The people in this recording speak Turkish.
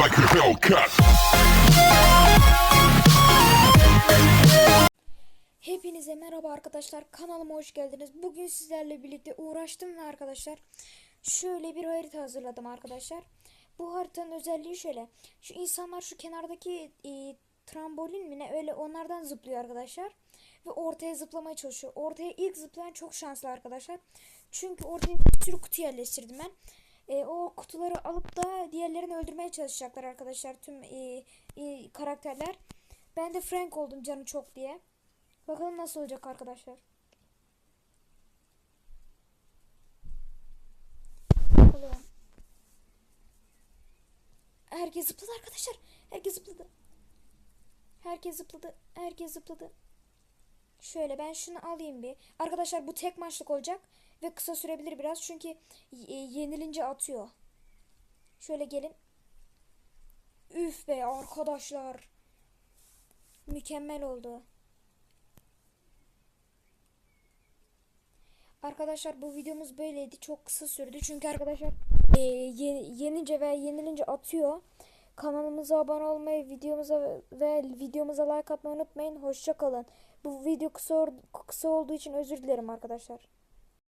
like a Hellcat. Hepinize merhaba arkadaşlar kanalıma hoş geldiniz. Bugün sizlerle birlikte uğraştım ve arkadaşlar şöyle bir harita hazırladım arkadaşlar. Bu haritanın özelliği şöyle. Şu insanlar şu kenardaki e, trambolin mi ne öyle onlardan zıplıyor arkadaşlar. Ve ortaya zıplamaya çalışıyor. Ortaya ilk zıplayan çok şanslı arkadaşlar. Çünkü ortaya bir sürü kutu yerleştirdim ben. E, o kutuları alıp da diğerlerini öldürmeye çalışacaklar arkadaşlar tüm e, e, karakterler. Ben de Frank oldum canı çok diye. Bakalım nasıl olacak arkadaşlar. Herkes zıpladı arkadaşlar. Herkes zıpladı. Herkes zıpladı. Herkes zıpladı. Şöyle ben şunu alayım bir. Arkadaşlar bu tek maçlık olacak. Ve kısa sürebilir biraz. Çünkü e, yenilince atıyor. Şöyle gelin. Üf be arkadaşlar. Mükemmel oldu. Arkadaşlar bu videomuz böyleydi. Çok kısa sürdü. Çünkü arkadaşlar e, ye- yenince veya yenilince atıyor. Kanalımıza abone olmayı, videomuza ve videomuza like atmayı unutmayın. Hoşça kalın. Bu video kısa, kısa olduğu için özür dilerim arkadaşlar.